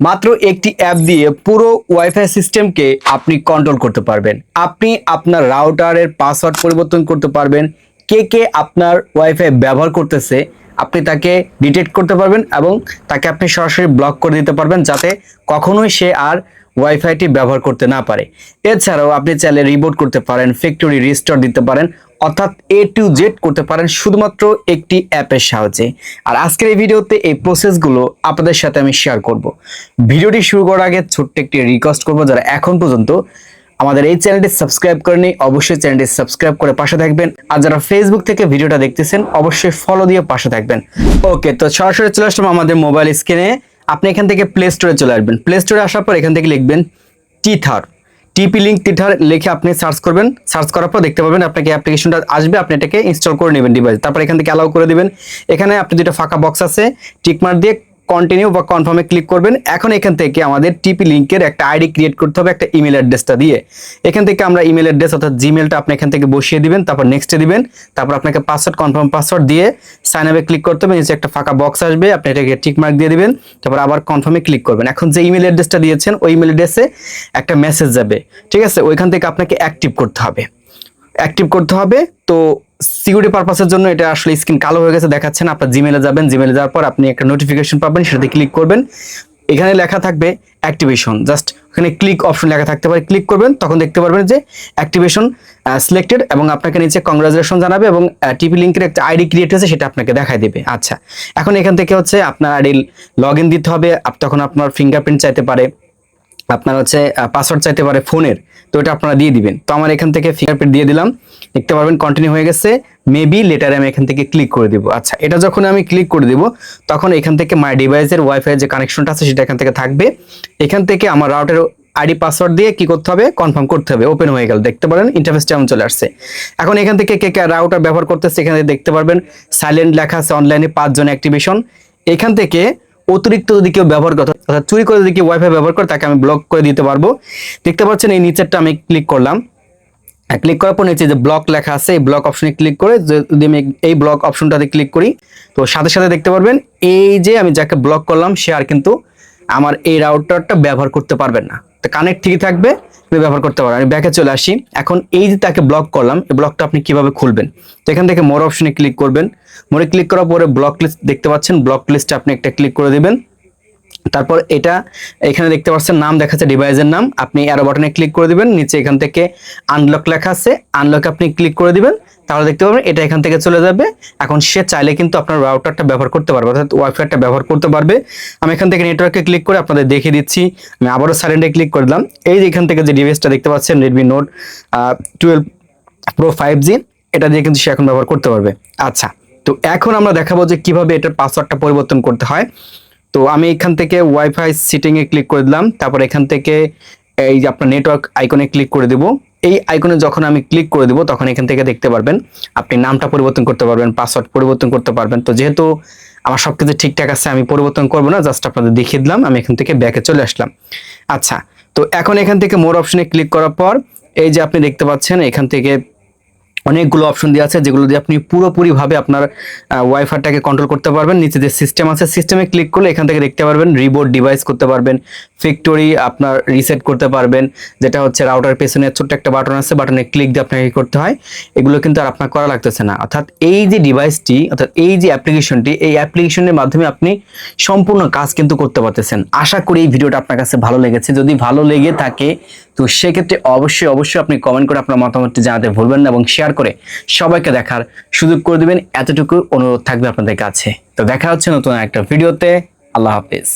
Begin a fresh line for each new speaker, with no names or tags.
মাত্র একটি অ্যাপ দিয়ে পুরো ওয়াইফাই সিস্টেমকে আপনি কন্ট্রোল করতে পারবেন। আপনি আপনার রাউটারের পাসওয়ার্ড পরিবর্তন করতে পারবেন। কে কে আপনার ওয়াইফাই ব্যবহার করতেছে, আপনি তাকে ডিটেক্ট করতে পারবেন এবং তাকে আপনি সরাসরি ব্লক করে দিতে পারবেন যাতে কখনোই সে আর ওয়াইফাইটি ব্যবহার করতে না পারে। এছাড়াও আপনি চাইলে রিবোট করতে পারেন ফ্যাক্টরি রিস্টোর দিতে পারেন অর্থাৎ এ টু জেড করতে পারেন শুধুমাত্র একটি অ্যাপের সাহায্যে। আর আজকের এই ভিডিওতে এই প্রসেসগুলো আপনাদের সাথে আমি শেয়ার করব। ভিডিওটি শুরু করার আগে ছোট্ট একটি রিকোয়েস্ট করব যারা এখন পর্যন্ত আমাদের এই চ্যানেলটি সাবস্ক্রাইব করেনি, অবশ্যই চ্যানেলটি সাবস্ক্রাইব করে পাশে থাকবেন। আর যারা ফেসবুক থেকে ভিডিওটা দেখতেছেন, অবশ্যই ফলো দিয়ে পাশে থাকবেন। ওকে তো সরাসরি চলে আসলাম আমাদের মোবাইল স্ক্রিনে আপনি এখান থেকে প্লে স্টোরে চলে আসবেন। প্লে স্টোরে আসার পর এখান থেকে লিখবেন টিথার টিপি লিঙ্ক টিটার লিখে আপনি সার্চ করবেন। সার্চ করার পর দেখতে পাবেন আপনাকে অ্যাপ্লিকেশনটা আসবে, আপনি এটাকে ইনস্টল করে নেবেন ডিভাইস তারপর এখান থেকে অ্যালাউ করে দেবেন। এখানে আপনি যেটা ফাঁকা বক্স আছে টিকমার দিয়ে কন্টিনিউ বা কনফার্মে ক্লিক করবেন। এখন এখান থেকে আমাদের টিপি লিঙ্কের একটা আইডি ক্রিয়েট করতে হবে, একটা ইমেল অ্যাড্রেসটা দিয়ে। এখান থেকে আমরা ইমেল অ্যাড্রেস অর্থাৎ জিমেলটা আপনি এখান থেকে বসিয়ে দিবেন, তারপর নেক্সটে দিবেন। তারপর আপনাকে পাসওয়ার্ড কনফার্ম পাসওয়ার্ড দিয়ে সাইন আপে ক্লিক করতে হবে, নিচে একটা ফাঁকা বক্স আসবে, আপনি এটাকে টিক মার্ক দিয়ে দিবেন, তারপর আবার কনফার্মে ক্লিক করবেন। এখন যে ইমেল অ্যাড্রেসটা দিয়েছেন, ওই ইমেল অ্যাড্রেসে একটা মেসেজ যাবে। ঠিক আছে? ওইখান থেকে আপনাকে অ্যাক্টিভ করতে হবে। অ্যাক্টিভ করতে হবে, তো সিকিউরিটি পারপাসের জন্য এটা আসলে স্ক্রিন কালো হয়ে গেছে দেখাচ্ছেন আপনার জিমেলে যাবেন জিমেলে যাওয়ার পর আপনি একটা নোটিফিকেশন পাবেন, সেটাতে ক্লিক করবেন। এখানে লেখা থাকবে অ্যাক্টিভেশন জাস্ট ওখানে ক্লিক অপশন লেখা থাকতে পারে ক্লিক করবেন, তখন দেখতে পারবেন যে অ্যাক্টিভেশন সিলেক্টেড এবং আপনাকে নিচে কংগ্রাচুলেশন জানাবে এবং টিপি লিঙ্কের একটা আইডি ক্রিয়েট হয়েছে, সেটা আপনাকে দেখাই দেবে। আচ্ছা এখন এখান থেকে হচ্ছে আপনার আইডি লগ দিতে হবে। তখন আপনার ফিঙ্গারপ্রিন্ট চাইতে পারে। আপনার হচ্ছে পাসওয়ার্ড চাইতে পারে ফোনের। তো এটা আপনারা দিয়ে দিবেন। তো আমার এখান থেকে ফিঙ্গারপ্রিন্ট দিয়ে দিলাম। দেখতে পারবেন কন্টিনিউ হয়ে গেছে। মেবি লেটারে আমি এখান থেকে ক্লিক করে দিব। আচ্ছা এটা যখন আমি ক্লিক করে দিব, তখন এখান থেকে মাই ডিভাইসের ওয়াইফাই যে কানেকশনটা আছে, সেটা এখান থেকে থাকবে। এখান থেকে আমার রাউটের আইডি পাসওয়ার্ড দিয়ে কি করতে হবে? কনফার্ম করতে হবে। ওপেন হয়ে গেল। দেখতে পারেন ইন্টারফেসটা এমন চলে আসছে। এখন এখান থেকে কে কে রাউটার ব্যবহার করতেছে, এখানে দেখতে পারবেন। সাইলেন্ট লেখা আছে অনলাইনে পাঁচজন অ্যাক্টিভেশন এখান থেকে অতিরিক্ত যদি কেউ ব্যবহার করে, অর্থাৎ চুরি করে যদি কেউ ওয়াইফাই ব্যবহার করে, তাকে আমি ব্লক করে দিতে পারব। দেখতে পাচ্ছেন এই নিচেরটা আমি ক্লিক করলাম। ক্লিক করার পর নিচে যে ব্লক লেখা আছে, এই ব্লক অপশনে ক্লিক করে যদি আমি এই ব্লক অপশনটাতে ক্লিক করি, তো সাথে সাথে দেখতে পারবেন, এই যে আমি যাকে ব্লক করলাম, সে আর কিন্তু আমার এই রাউটারটা ব্যবহার করতে পারবেন না। তো কানেক্ট ঠিকই থাকবে, তুমি ব্যবহার করতে পারো। আমি ব্যাকে চলে আসি। এখন এই যে তাকে ব্লক করলাম, এই ব্লকটা আপনি কীভাবে খুলবেন? তো এখান থেকে মোর অপশনে ক্লিক করবেন। মোরে ক্লিক করার পরে ব্লক লিস্ট দেখতে পাচ্ছেন। ব্লক লিস্টে আপনি একটা ক্লিক করে দিবেন। তারপর এটা এখানে দেখতে পাচ্ছেন, নাম দেখাচ্ছে ডিভাইসের নাম। আপনি অ্যারো বাটনে ক্লিক করে দিবেন, নিচে এখান থেকে আনলক লেখা আছে। আনলক আপনি ক্লিক করে দিবেন, তাহলে দেখতে পাবেন এটা এখান থেকে চলে যাবে। এখন সে চাইলে কিন্তু আপনার রাউটারটা ব্যবহার করতে পারবে, অর্থাৎ ওয়াইফাইটা ব্যবহার করতে পারবে। আমি এখান থেকে নেটওয়ার্কে ক্লিক করে আপনাদের দেখিয়ে দিচ্ছি, আমি আবারও সাইলেন্টে ক্লিক করে দিলাম। এই যে এখান থেকে যে ডিভাইসটা দেখতে পাচ্ছেন Redmi note twelve pro five G এটা দিয়ে কিন্তু সে এখন ব্যবহার করতে পারবে। আচ্ছা তো এখন আমরা দেখাবো যে কীভাবে এটার পাসওয়ার্ডটা পরিবর্তন করতে হয়। তো আমি এখান থেকে ওয়াইফাই সিটিং এ ক্লিক করে দিলাম। তারপর এখান থেকে এই যে আপনার নেটওয়ার্ক আইকনে ক্লিক করে দেব। এই আইকনে যখন আমি ক্লিক করে দেব, তখন এখান থেকে দেখতে পারবেন আপনি নামটা পরিবর্তন করতে পারবেন পাসওয়ার্ড পরিবর্তন করতে পারবেন। তো যেহেতু আমার সব কিছু ঠিকঠাক আছে, আমি পরিবর্তন করব না জাস্ট আপনাদের দেখিয়ে দিলাম, আমি এখান থেকে ব্যাকে চলে আসলাম। আচ্ছা তো এখন এখান থেকে মোর অপশনে ক্লিক করার পর, এই যে আপনি দেখতে পাচ্ছেন, এখান থেকে অনেকগুলো অপশন দিয়ে আছে, যেগুলো দিয়ে আপনি পুরোপুরিভাবে আপনার ওয়াইফাইটাকে কন্ট্রোল করতে পারবেন। নিচে যে সিস্টেম আছে সিস্টেমে ক্লিক করলে এখান থেকে দেখতে পারবেন রিবোট ডিভাইস করতে পারবেন। ফ্যাক্টরি আপনার রিসেট করতে পারবেন। যেটা হচ্ছে রাউটার পেছনে ছোট্ট একটা বাটন আছে বাটনে ক্লিক দিয়ে আপনাকে করতে হয়? এগুলো কিন্তু আর আপনার করা লাগতেছে না। অর্থাৎ এই যে ডিভাইসটি অর্থাৎ এই যে অ্যাপ্লিকেশনটি এই অ্যাপ্লিকেশনের মাধ্যমে আপনি সম্পূর্ণ কাজ কিন্তু করতে পারতেছেন। আশা করি এই ভিডিওটা আপনার কাছে ভালো লেগেছে। যদি ভালো লেগে থাকে, তো সেক্ষেত্রে অবশ্যই অবশ্যই আপনি কমেন্ট করে আপনার মতামতটি জানাতে ভুলবেন না এবং শেয়ার করে সবাইকে দেখার সুযোগ করে দেবেন। এতটুকু অনুরোধ থাকবে আপনাদের কাছে। তো দেখা হচ্ছে নতুন একটা ভিডিওতে। আল্লাহ হাফিজ।